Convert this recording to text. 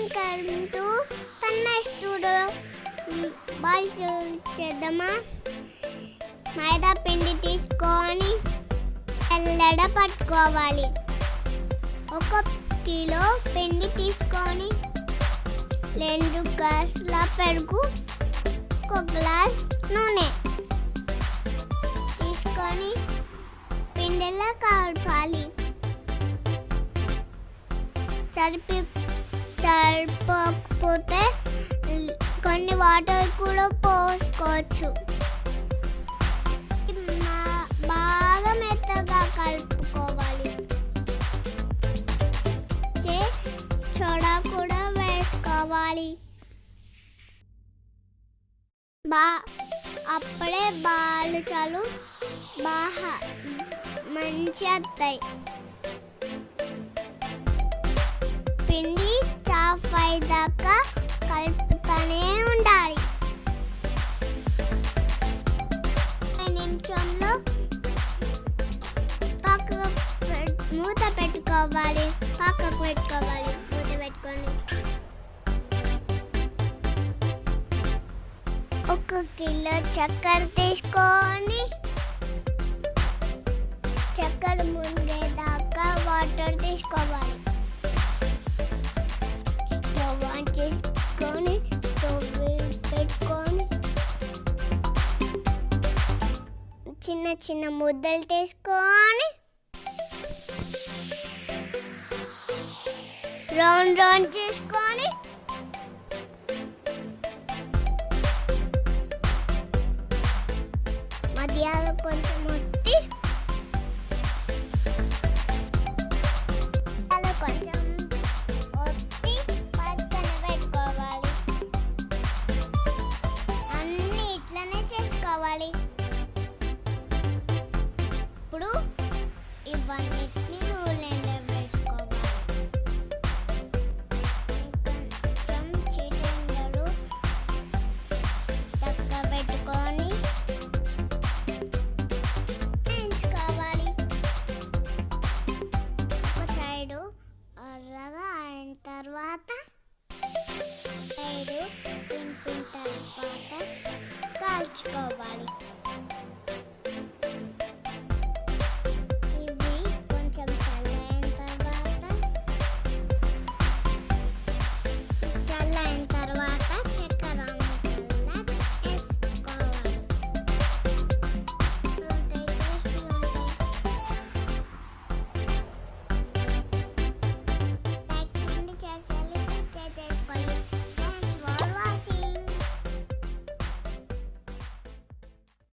Welcome to Tanmay studio. Ball చేద్దామా? మైదా పిండి తీసుకొని తెల్లడ పట్టుకోవాలి. ఒక కిలో పిండి తీసుకొని రెండు గ్లాసుల పెరుగు ఒక గ్లాస్ నూనె తీసుకొని పిండిలా కలపాలి. చరిపి చరిపోకపోతే కొన్ని వాటర్ కూడా పోసుకోవచ్చు. బాగా మెత్తగా కలుపుకోవాలి. చొడ కూడా వేసుకోవాలి. బా అప్పుడే బాలు చాలు బాగా మంచి వస్తాయి. అయ్యేదాకా దాకా కలుపుతూనే ఉండాలి. నిమిషంలో పక్కకు మూత పెట్టుకోవాలి. పక్కకు పెట్టుకోవాలి. మూత పెట్టుకొని ఒక కిలో చక్కెర తీసుకొని చక్కెర మునిగేదాకా వాటర్ తీసుకోవాలి. చిన్న చిన్న ముద్దలు తీసుకొని రౌండ్ రౌండ్ చేసుకొని మధ్యాహ్నం కొంచెం go buddy.